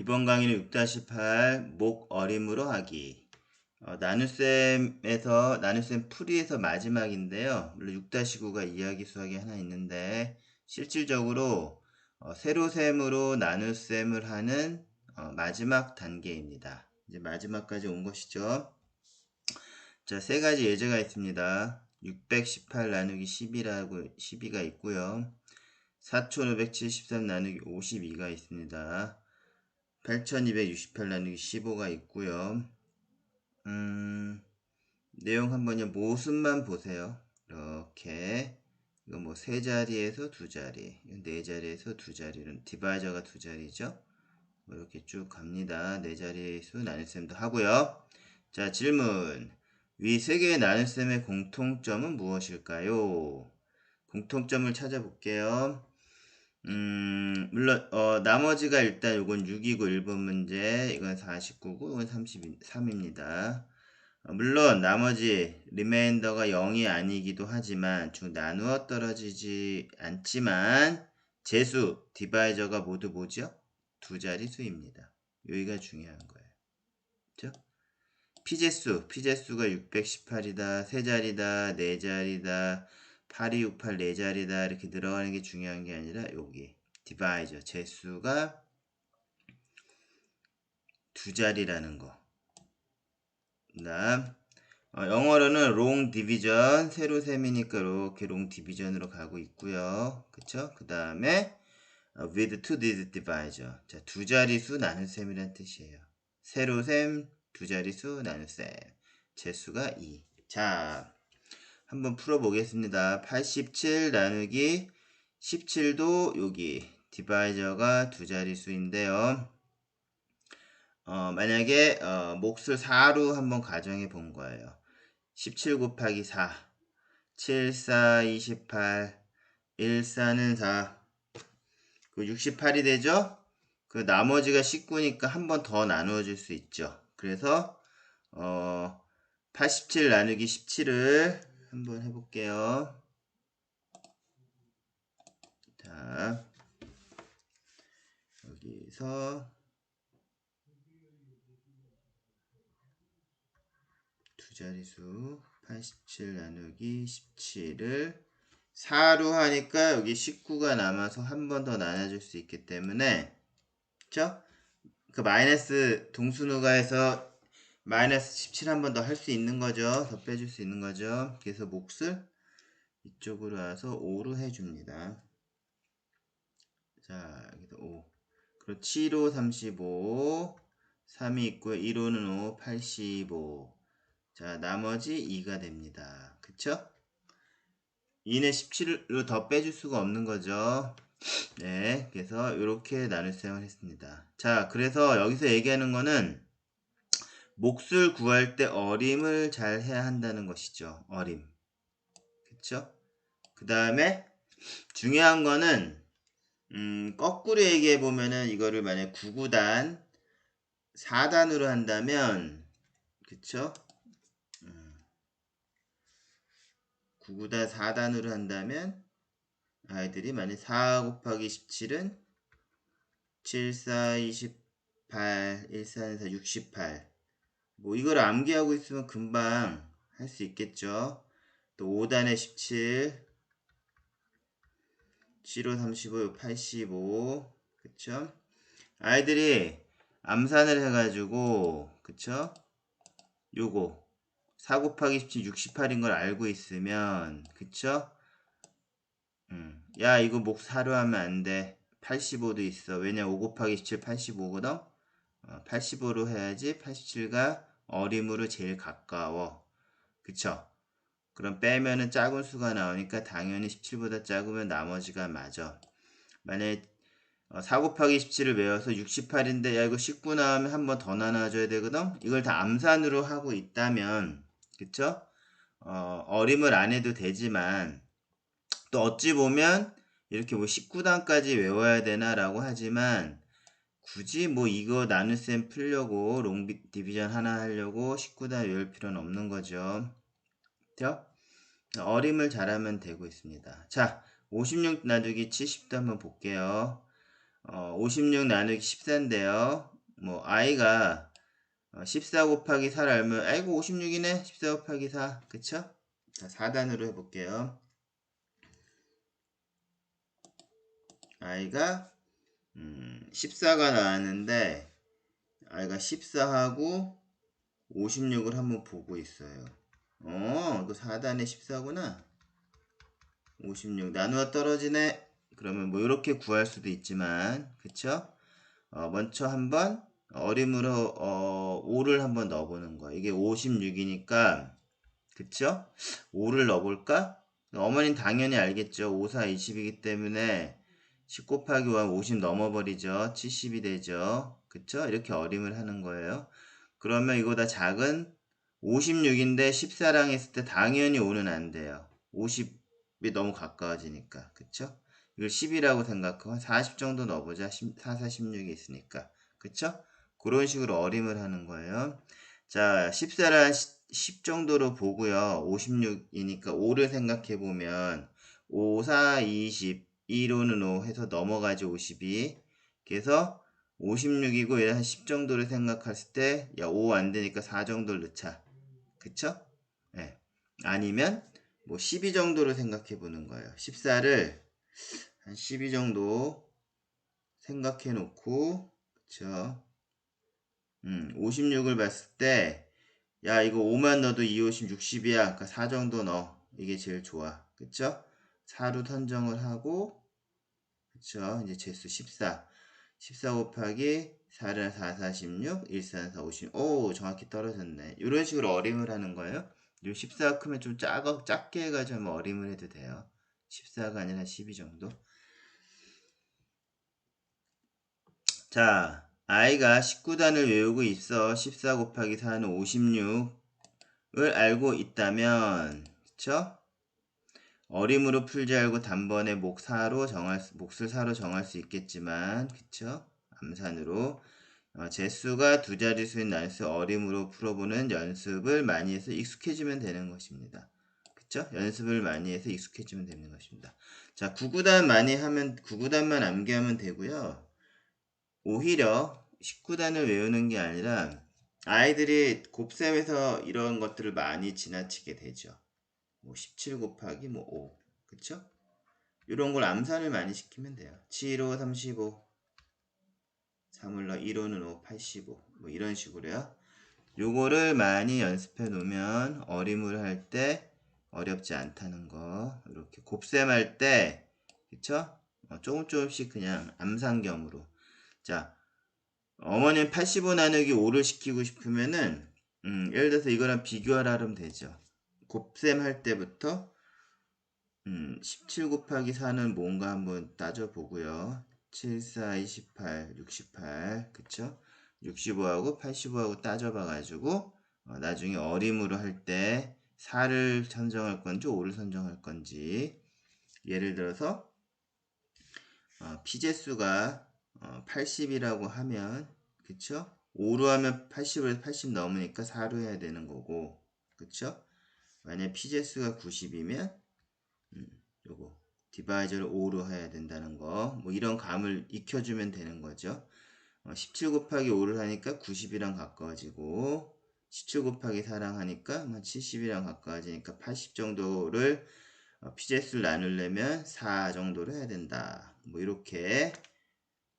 이번 강의는 6-8 목 어림으로 하기. 어, 나눗셈에서 나눗셈 풀이에서 마지막인데요. 물론 6-9가 이야기 수학이 하나 있는데 실질적으로 어, 세로셈으로 나눗셈을 하는 어, 마지막 단계입니다. 이제 마지막까지 온 것이죠. 자, 세 가지 예제가 있습니다. 618 나누기 10이라고 12가 있고요. 4573 나누기 52가 있습니다. 8268 나누기 15가 있고요. 음, 내용 한번 모습만 보세요. 이렇게 이거 뭐 세 자리에서 두 자리, 네 자리에서 두 자리는 디바이저가 두 자리죠. 뭐 이렇게 쭉 갑니다. 네 자리 수 나눗셈도 하고요. 자 질문 위 세 개의 나눗셈의 공통점은 무엇일까요? 공통점을 찾아볼게요. 음, 물론, 어, 나머지가 일단 이건 6이고 1번 문제, 이건 49고, 이건 33입니다. 어, 물론, 나머지, 리메인더가 0이 아니기도 하지만, 중 나누어 떨어지지 않지만, 재수, 디바이저가 모두 뭐죠? 두 자리 수입니다. 여기가 중요한 거예요. 그죠? 피제수, 피제수가 618이다, 세 자리다, 네 자리다, 8268네 자리다 이렇게 늘어가는 게 중요한 게 아니라 여기 디바이저 재수가 두 자리라는 거. 그다음 어, 영어로는 long division 세로 셈이니까 이렇게 long division으로 가고 있고요. 그쵸? 그 다음에 어, with two digit divisor 자, 두 자리수 나눗셈이란 뜻이에요. 세로 셈, 두 자리수 나눗셈. 재수가 2. 자, 한번 풀어보겠습니다. 87 나누기 17도 여기 디바이저가 두 자릿수인데요. 어, 만약에 어, 몫을 4로 한번 가정해 본 거예요. 17 곱하기 4 7, 4, 28 1, 4는 4 그 68이 되죠? 그 나머지가 19니까 한 번 더 나누어 줄 수 있죠. 그래서 어, 87 나누기 17을 한번 해볼게요. 자, 여기서 두 자리수 87 나누기 17을 4로 하니까 여기 19가 남아서 한 번 더 나눠줄 수 있기 때문에? 그 마이너스 동수누가에서 마이너스 17 한 번 더 할 수 있는 거죠. 더 빼줄 수 있는 거죠. 그래서 몫을 이쪽으로 와서 5로 해줍니다. 자, 여기서 5. 그리고 7호 35. 3이 있고요. 1호는 5, 85. 자, 나머지 2가 됩니다. 그쵸? 2는 17로 더 빼줄 수가 없는 거죠. 네, 그래서 이렇게 나눗셈을 했습니다. 자, 그래서 여기서 얘기하는 거는 몫을 구할 때 어림을 잘 해야 한다는 것이죠. 어림. 그쵸? 그 다음에 중요한 거는 음, 거꾸로 얘기해 보면은 이거를 만약 9구단 4단으로 한다면 그쵸? 음, 9구단 4단으로 한다면 아이들이 만약 4 곱하기 17은 7, 4, 28, 1, 4, 4, 68 뭐 이걸 암기하고 있으면 금방 할 수 있겠죠. 또 5단에 17, 7호 35, 85, 그쵸? 아이들이 암산을 해가지고, 그쵸? 요거, 4 곱하기 17, 68인 걸 알고 있으면, 그쵸? 음, 야, 이거 목 4로 하면 안 돼. 85도 있어. 왜냐, 5 곱하기 17, 85거든? 어, 85로 해야지 87가 어림으로 제일 가까워. 그쵸? 그럼 빼면은 작은 수가 나오니까 당연히 17보다 작으면 나머지가 맞아. 만약에 4 어, 곱하기 17을 외워서 68인데 야 이거 19 나오면 한 번 더 나눠줘야 되거든? 이걸 다 암산으로 하고 있다면 그쵸? 어, 어림을 안 해도 되지만 또 어찌 보면 이렇게 뭐 19단까지 외워야 되나라고 하지만 굳이 뭐 이거 나눗셈 풀려고 롱 디비전 하나 하려고 19단 외울 필요는 없는 거죠. 그죠? 어림을 잘하면 되고 있습니다. 자, 56 나누기 70도 한번 볼게요. 어, 56 나누기 14인데요. 뭐 어, 14 곱하기 4를 알면 아이고 56이네 14 곱하기 4 그쵸? 자 4단으로 해볼게요. i가 음, 14가 나왔는데 i가 14하고 56을 한번 보고 있어요. 어, 이거 4단에 14구나. 56 나누어 떨어지네. 그러면 뭐 이렇게 구할 수도 있지만, 그쵸? 어, 먼저 한번 어림으로 어, 5를 한번 넣어보는 거야. 이게 56이니까, 그쵸? 5를 넣어볼까? 어머니는 당연히 알겠죠. 5, 4, 20이기 때문에 10 곱하기 5 하면 50 넘어버리죠. 70이 되죠. 그쵸? 이렇게 어림을 하는 거예요. 그러면 이거보다 작은 56인데 14랑 했을 때 당연히 5는 안 돼요. 50이 너무 가까워지니까. 그쵸? 이걸 10이라고 생각하고 40 정도 넣어보자. 4, 4, 16이 있으니까. 그쵸? 그런 식으로 어림을 하는 거예요. 자, 14를 10 정도로 보고요. 56이니까 5를 생각해 보면 5, 4, 20, 2로는 5 해서 넘어가지 52. 그래서 56이고 얘를 한10 정도를 생각했을 때, 야, 5 안 되니까 4 정도를 넣자. 그쵸? 예. 네. 아니면, 뭐, 12 정도를 생각해 보는 거예요. 14를 한 12 정도 생각해 놓고, 그쵸? 음, 56을 봤을 때, 야, 이거 5만 넣어도 2, 50, 60이야. 그러니까 4 정도 넣어. 이게 제일 좋아. 그쵸? 4로 선정을 하고, 그쵸? 이제 제수 14. 14 곱하기 4를 4, 46, 1, 4, 4, 50. 오, 정확히 떨어졌네. 이런 식으로 어림을 하는 거예요. 요 14가 크면 좀 작아, 작게 해가지고 뭐 어림을 해도 돼요. 14가 아니라 12 정도. 자, i가 19단을 외우고 있어. 14 곱하기 4는 56을 알고 있다면, 그쵸? 어림으로 풀지 알고 단번에 목 4로 정할 수, 몫을 4로 정할 수 있겠지만 그쵸? 암산으로 어, 재수가 두 자릿수인 나눗수 어림으로 풀어보는 연습을 많이 해서 익숙해지면 되는 것입니다. 그쵸? 연습을 많이 해서 익숙해지면 되는 것입니다. 자, 9구단 많이 하면 9구단만 암기하면 되고요. 오히려 19단을 외우는 게 아니라 아이들이 곱셈에서 이런 것들을 많이 지나치게 되죠. 뭐 17 곱하기 뭐 5. 그쵸? 이런 걸 암산을 많이 시키면 돼요. 7, 5, 35. 3을 1호는 5, 85. 뭐 이런 식으로요. 요거를 많이 연습해 놓으면 어림을 할 때 어렵지 않다는 거. 이렇게 곱셈할 때, 그쵸? 어, 조금 조금씩 그냥 암산겸으로. 자, 어머니는 85 나누기 5를 시키고 싶으면은, 음, 예를 들어서 이거랑 비교하라 하면 되죠. 곱셈 할 때부터 음, 17 곱하기 4는 뭔가 한번 따져보고요. 7, 4, 28, 68 그쵸? 65하고 85하고 따져봐가지고 어, 나중에 어림으로 할 때 4를 선정할 건지 5를 선정할 건지 예를 들어서 어, 피제수가 어, 80이라고 하면 그쵸? 5로 하면 80을 80 넘으니까 4로 해야 되는 거고 그쵸? 만약 p제수가 90이면 음, 요거 디바이저를 5로 해야 된다는 거 뭐 이런 감을 익혀주면 되는 거죠. 어, 17 곱하기 5를 하니까 90이랑 가까워지고 17 곱하기 4랑 하니까 70이랑 가까워지니까 80 정도를 어, p제수를 나누려면 4 정도로 해야 된다. 뭐 이렇게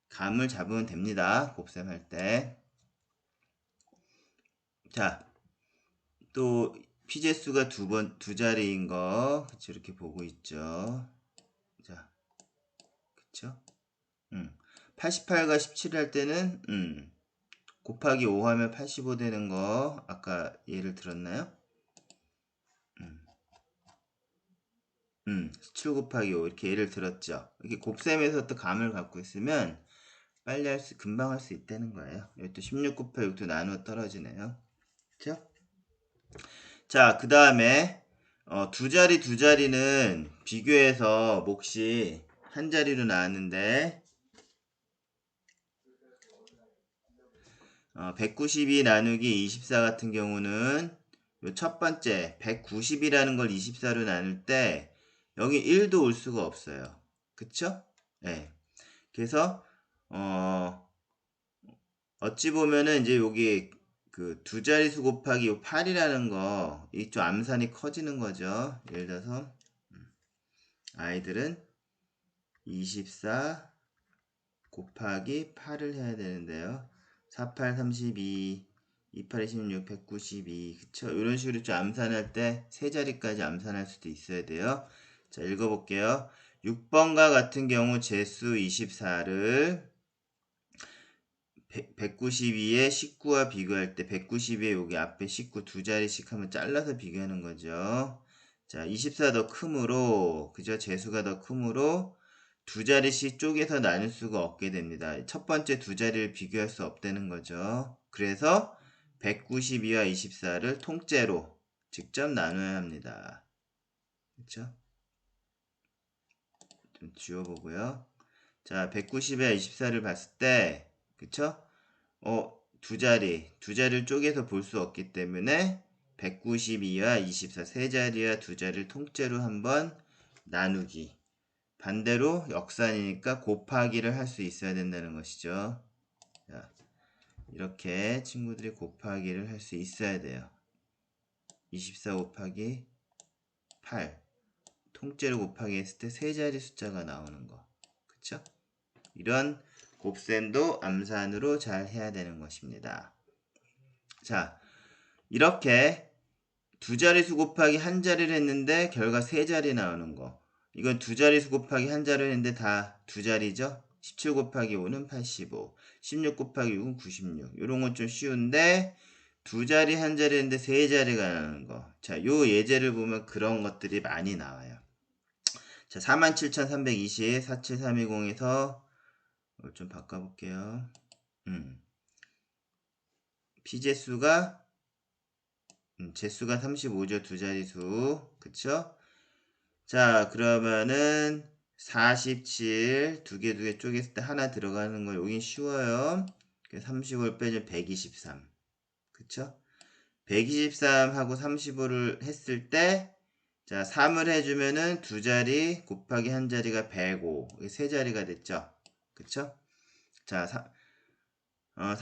감을 잡으면 됩니다. 곱셈할 때자 또 피제수가 두 번, 두 자리인 거, 그쵸, 이렇게 보고 있죠. 자, 그쵸? 음. 88과 17 할 때는, 음, 곱하기 5 하면 85 되는 거, 아까 예를 들었나요? 음, 음, 7 곱하기 5, 이렇게 예를 들었죠. 이렇게 곱셈에서 또 감을 갖고 있으면, 빨리 할 수, 금방 할 수 있다는 거예요. 또16 곱하기 6도 나누어 떨어지네요. 그쵸? 자, 그 다음에 어, 두 자리 두 자리는 비교해서 몫이 한 자리로 나왔는데 어, 192 나누기 24 같은 경우는 첫 번째 190이라는 걸 24로 나눌 때 여기 1도 올 수가 없어요. 그쵸? 네. 그래서 어, 어찌 보면은 이제 여기 그 두 자릿수 곱하기 요 8이라는 거, 이쪽 암산이 커지는 거죠. 예를 들어서, 음, 아이들은 24 곱하기 8을 해야 되는데요. 48, 32, 28, 26, 192. 그쵸? 이런 식으로 좀 암산할 때 세 자리까지 암산할 수도 있어야 돼요. 자, 읽어볼게요. 6번과 같은 경우 제수 24를 192에 19와 비교할 때 192에 여기 앞에 19 두 자리씩 하면 잘라서 비교하는 거죠. 자, 24 더 크므로 그죠? 제수가 더 크므로 두 자리씩 쪼개서 나눌 수가 없게 됩니다. 첫 번째 두 자리를 비교할 수 없다는 거죠. 그래서 192와 24를 통째로 직접 나눠야 합니다. 그렇죠? 좀 지워보고요. 자, 190에 24를 봤을 때, 그쵸? 어, 두 자리, 두 자리를 쪼개서 볼 수 없기 때문에 192와 24, 세 자리와 두 자리를 통째로 한번 나누기. 반대로 역산이니까 곱하기를 할 수 있어야 된다는 것이죠. 자, 이렇게 친구들이 곱하기를 할 수 있어야 돼요. 24 곱하기 8. 통째로 곱하기 했을 때 세 자리 숫자가 나오는 거. 그쵸? 이런 곱셈도 암산으로 잘 해야 되는 것입니다. 자, 이렇게 두 자리수 곱하기 한 자리를 했는데 결과 세 자리 나오는 거. 이건 두 자리수 곱하기 한 자리를 했는데 다 두 자리죠? 17 곱하기 5는 85, 16 곱하기 6은 96. 이런 건 좀 쉬운데 두 자리 한 자리 했는데 세 자리가 나오는 거. 자, 요 예제를 보면 그런 것들이 많이 나와요. 자, 47,320, 47320에서 좀 바꿔볼게요. 음. 피제수가 음, 제수가 35죠. 두 자리수. 그쵸? 자, 그러면은 47, 두 개, 두 개 쪼갰을 때 하나 들어가는 거 여긴 쉬워요. 35를 빼면 123. 그쵸? 123하고 35를 했을 때, 자, 3을 해주면은 두 자리 곱하기 한 자리가 105. 세 자리가 됐죠? 그쵸? 자, 사, 어,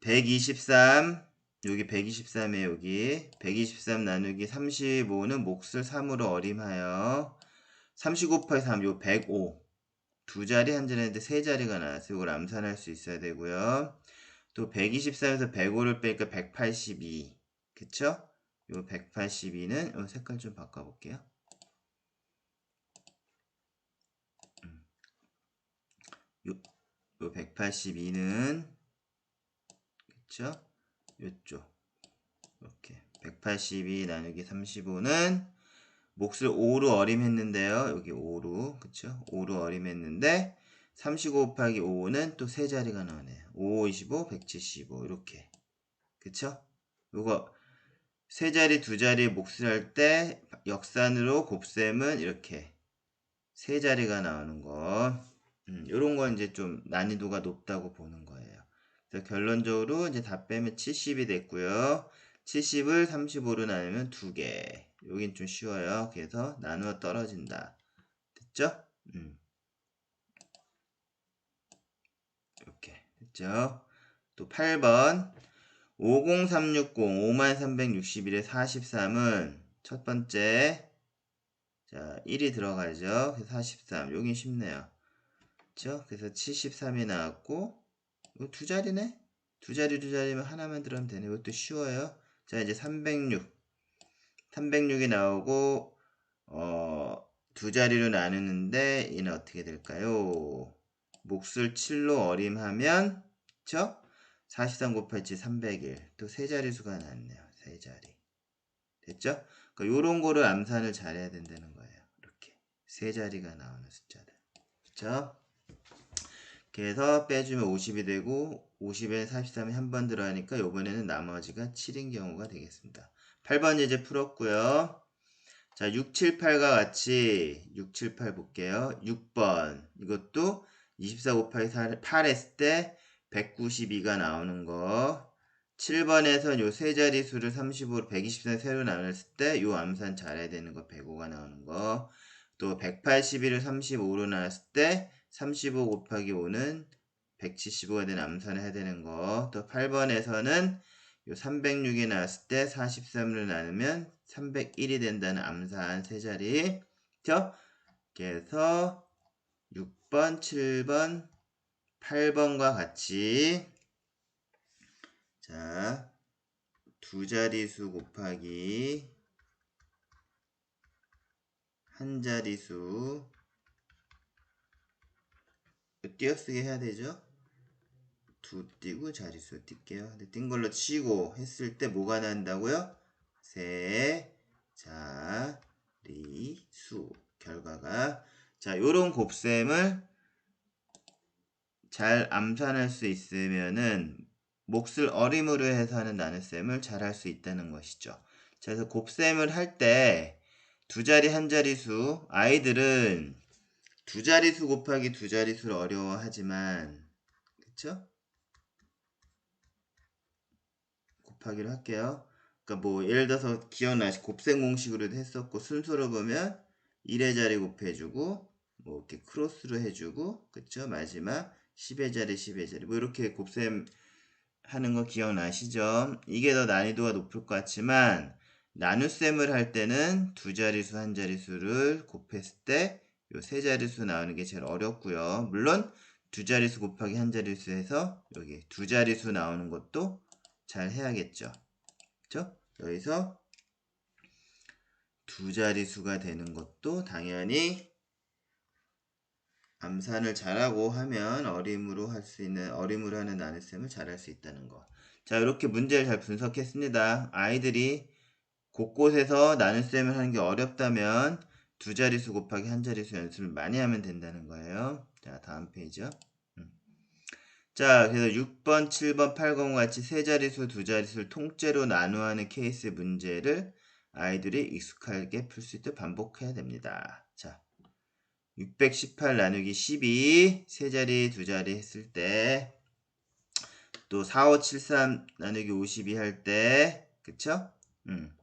123. 여기 123에 여기 123 나누기 35는 몫을 3으로 어림하여 30 곱하기 3, 요 105. 두 자리 한 자리 했는데 세 자리가 나와서 이걸 암산할 수 있어야 되고요. 또 123에서 105를 빼니까 182. 그쵸? 요 182는 요 색깔 좀 바꿔볼게요. 요, 요 182는 그쵸? 요쪽 이렇게 182 나누기 35는 몫을 5로 어림했는데요. 여기 5로 그쵸? 5로 어림했는데 35 곱하기 5는 또 세 자리가 나오네요. 5, 25, 175 이렇게 그쵸? 요거 세 자리 두 자리 몫을 할 때 역산으로 곱셈은 이렇게 세 자리가 나오는 거 음, 이런 건 이제 좀 난이도가 높다고 보는 거예요. 그래서 결론적으로 이제 다 빼면 70이 됐고요. 70을 35로 나누면 2개. 여긴 좀 쉬워요. 그래서 나누어 떨어진다. 됐죠? 음. 이렇게 됐죠? 또 8번 50360 5361에 43은 첫 번째 자 1이 들어가죠. 그래서 43 여긴 쉽네요. 그렇죠? 그래서 73이 나왔고 두 자리네? 두 자리 두 자리면 하나만 들어가면 되네. 이것도 쉬워요. 자 이제 306 306이 나오고 어, 두 자리로 나누는데 얘는 어떻게 될까요? 몫을 7로 어림하면 그쵸? 43 곱하기 301. 또 세 자리수가 나왔네요. 세 자리. 됐죠? 그러니까 요런 거를 암산을 잘해야 된다는 거예요. 이렇게. 세 자리가 나오는 숫자들. 그쵸? 그래서 빼주면 50이 되고 50에 43이 한 번 들어가니까 요번에는 나머지가 7인 경우가 되겠습니다. 8번 예제 풀었고요. 자, 6, 7, 8과 같이 6, 7, 8 볼게요. 6번 이것도 24 곱하기 8 했을 때 192가 나오는 거 7번에서 요세 자리 수를 35로 124 세로 나눴을 때 요 암산 잘해야 되는 거 105가 나오는 거 또 181을 35로 나눴을 때 35 곱하기 5는 175가 되는 암산을 해야 되는 거. 또 8번에서는 요 306이 나왔을 때 43을 나누면 301이 된다는 암산 세 자리. 그죠? 그래서 6번, 7번, 8번과 같이 자, 두 자리수 곱하기 한 자리수 띄어쓰기 해야 되죠? 두 띄고 자리수 띄게요. 띈 걸로 치고 했을 때 뭐가 난다고요? 세 자 리 수 결과가 자 요런 곱셈을 잘 암산할 수 있으면은 몫을 어림으로 해서 하는 나눗셈을 잘 할 수 있다는 것이죠. 자, 그래서 곱셈을 할 때 두 자리 한 자리 수 아이들은 두 자리수 곱하기 두 자리수를 어려워하지만 그쵸? 곱하기로 할게요. 그러니까 뭐 예를 들어서 기억나시 곱셈 공식으로도 했었고 순서로 보면 1의 자리 곱해주고 뭐 이렇게 크로스로 해주고 그쵸? 마지막 10의 자리 10의 자리 뭐 이렇게 곱셈 하는 거 기억나시죠? 이게 더 난이도가 높을 것 같지만 나눗셈을 할 때는 두 자리수 한 자리수를 곱했을 때 요 세 자리수 나오는 게 제일 어렵고요. 물론 두 자리수 곱하기 한 자리수에서 여기 두 자리수 나오는 것도 잘 해야겠죠. 그죠? 여기서 두 자리수가 되는 것도 당연히 암산을 잘하고 하면 어림으로 할 수 있는 어림으로 하는 나눗셈을 잘할 수 있다는 거. 자 이렇게 문제를 잘 분석했습니다. 아이들이 곳곳에서 나눗셈을 하는 게 어렵다면 두 자릿수 곱하기 한 자릿수 연습을 많이 하면 된다는 거예요. 자 다음 페이지요. 음. 자 그래서 6번, 7번, 8번 같이 세 자릿수, 두 자릿수를 통째로 나누어하는 케이스 문제를 아이들이 익숙하게 풀 수 있도록 반복해야 됩니다. 자 618 나누기 12, 세 자리, 두 자리 했을 때, 또 4573 나누기 52 할 때, 그쵸? 음,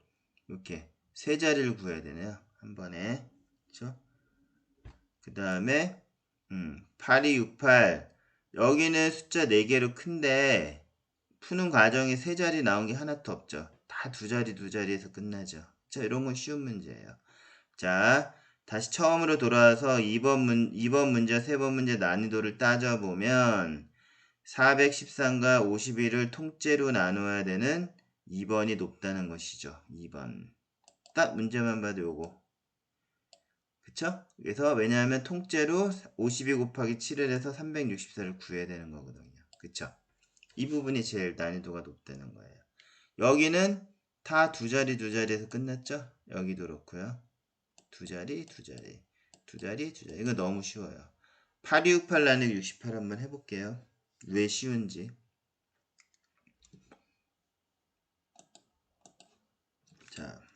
이렇게 세 자리를 구해야 되네요. 한 번에. 그쵸? 그 다음에, 음, 8268. 여기는 숫자 4개로 큰데, 푸는 과정에 세 자리 나온 게 하나도 없죠. 다 두 자리, 두 자리에서 끝나죠. 자, 이런 건 쉬운 문제예요. 자, 다시 처음으로 돌아와서 2번, 문, 2번 문제, 3번 문제 난이도를 따져보면 413과 51을 통째로 나누어야 되는 2번이 높다는 것이죠. 2번. 딱 문제만 봐도 요거. 그쵸? 그래서 왜냐하면 통째로 52 곱하기 7을 해서 364를 구해야 되는 거거든요. 그쵸? 이 부분이 제일 난이도가 높다는 거예요. 여기는 다 두 자리 두 자리에서 끝났죠? 여기도 그렇고요. 두 자리, 두 자리, 두 자리, 두 자리. 이거 너무 쉬워요. 8268 나누기 68 한번 해볼게요. 왜 쉬운지. 자.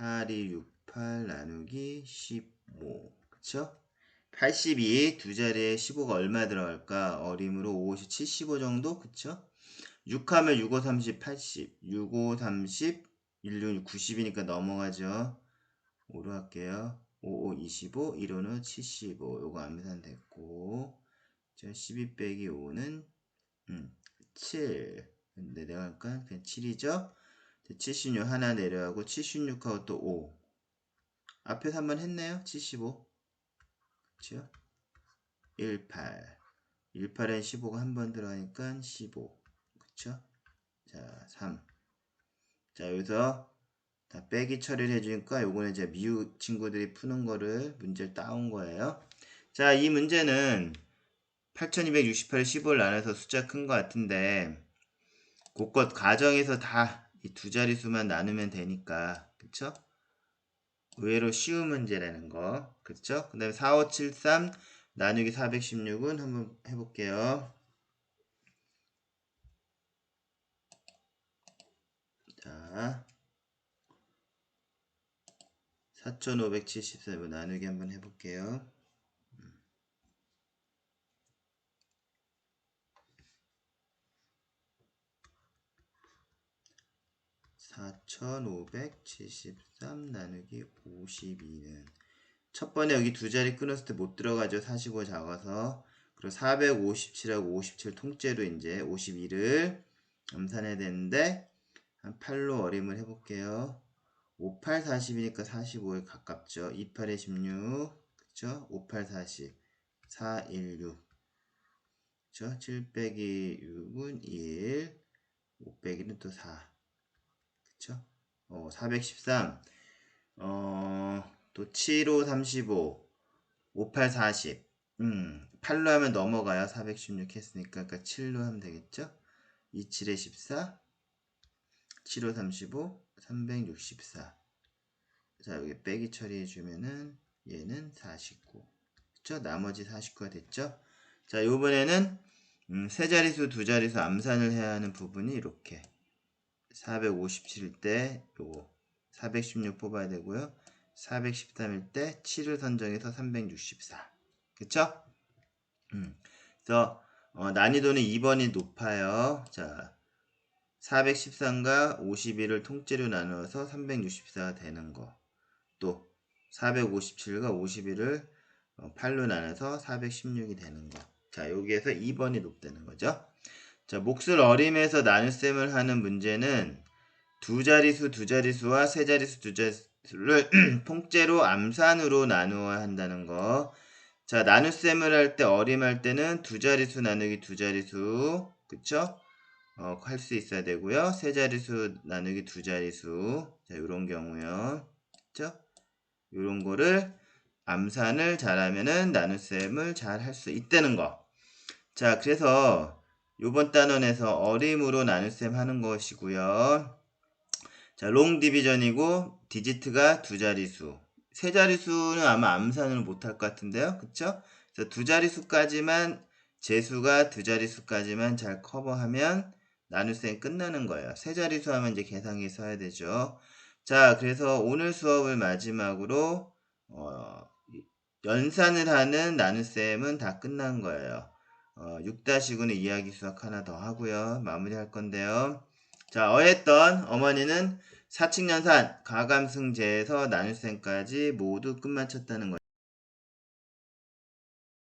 8268 나누기 15. 그쵸? 82, 두 자리에 15가 얼마 들어갈까? 어림으로 5, 50, 75 정도? 그쵸? 6 하면 6, 5, 30, 80. 6, 5, 30, 1, 6, 90이니까 넘어가죠. 5로 할게요. 5, 5, 25, 1호는 75. 요거 암산 됐고. 자, 12 빼기 5는, 음, 7. 근데 내가 할까? 그냥 7이죠? 76 하나 내려가고, 76하고 또 5. 앞에서 한번 했네요? 75. 그쵸? 18. 18엔 15가 한 번 들어가니까 15. 그쵸? 자, 3. 자, 여기서 다 빼기 처리를 해주니까 요거는 이제 미우 친구들이 푸는 거를 문제를 따온 거예요. 자, 이 문제는 8268을 15를 나눠서 숫자 큰 거 같은데 곳곳 가정에서 다 이 두 자릿수만 나누면 되니까 그쵸? 의외로 쉬운 문제라는 거 그쵸? 그 다음에 4573 나누기 416은 한번 해볼게요. 자, 4574번 나누기 한번 해볼게요. 4573 나누기 52는 첫 번에 여기 두 자리 끊었을 때 못 들어가죠. 45 작아서. 그리고 457하고 57 통째로 이제 52를 암산해야 되는데 한 8로 어림을 해볼게요. 58 40이니까 45에 가깝죠. 28에 16 그쵸? 58 40 4 1 6 그쵸? 7 빼기 6은 1 5 빼기는 또 4 그쵸? 어, 413 어, 또 7, 5, 35 58 40 음, 8로 하면 넘어가요. 416 했으니까 그러니까 7로 하면 되겠죠? 27에 14 7, 5, 35 364 자 여기 빼기 처리해 주면은 얘는 49 그쵸? 나머지 49가 됐죠? 자 요번에는 음, 세 자릿수 두 자릿수 암산을 해야 하는 부분이 이렇게 457일 때 요거 416 뽑아야 되고요 413일 때 7을 선정해서 364 그쵸? 음, 그래서 어, 난이도는 2번이 높아요 자 413과 51을 통째로 나누어서 364가 되는 거. 또 457과 51을 8로 나눠서 416이 되는 거. 자, 여기에서 2번이 높다는 거죠. 자, 몫을 어림에서 나눗셈을 하는 문제는 두 자릿수 두 자릿수와 세 자릿수 두 자릿수를 통째로 암산으로 나누어야 한다는 거. 자, 나눗셈을 할 때 어림할 때는 두 자릿수 나누기 두 자릿수. 그쵸? 어, 할 수 있어야 되고요. 세 자릿수 나누기 두 자릿수. 자, 요런 경우요. 그쵸? 요런 거를 암산을 잘하면은 나눗셈을 잘 할 수 있다는 거. 자, 그래서 요번 단원에서 어림으로 나눗셈 하는 것이고요. 자, 롱 디비전이고 디지트가 두 자릿수. 세 자릿수는 아마 암산을 못할 것 같은데요. 그쵸? 그래서 두 자릿수까지만 재수가 두 자릿수까지만 잘 커버하면 나눗셈 끝나는 거예요. 세 자릿수 하면 이제 계산기 써야 되죠. 자, 그래서 오늘 수업을 마지막으로 어, 연산을 하는 나눗셈은 다 끝난 거예요. 어, 6-9는 이야기 수학 하나 더 하고요. 마무리할 건데요. 자, 어했던 어머니는 사칙연산, 가감승제에서 나눗셈까지 모두 끝마쳤다는 거예요.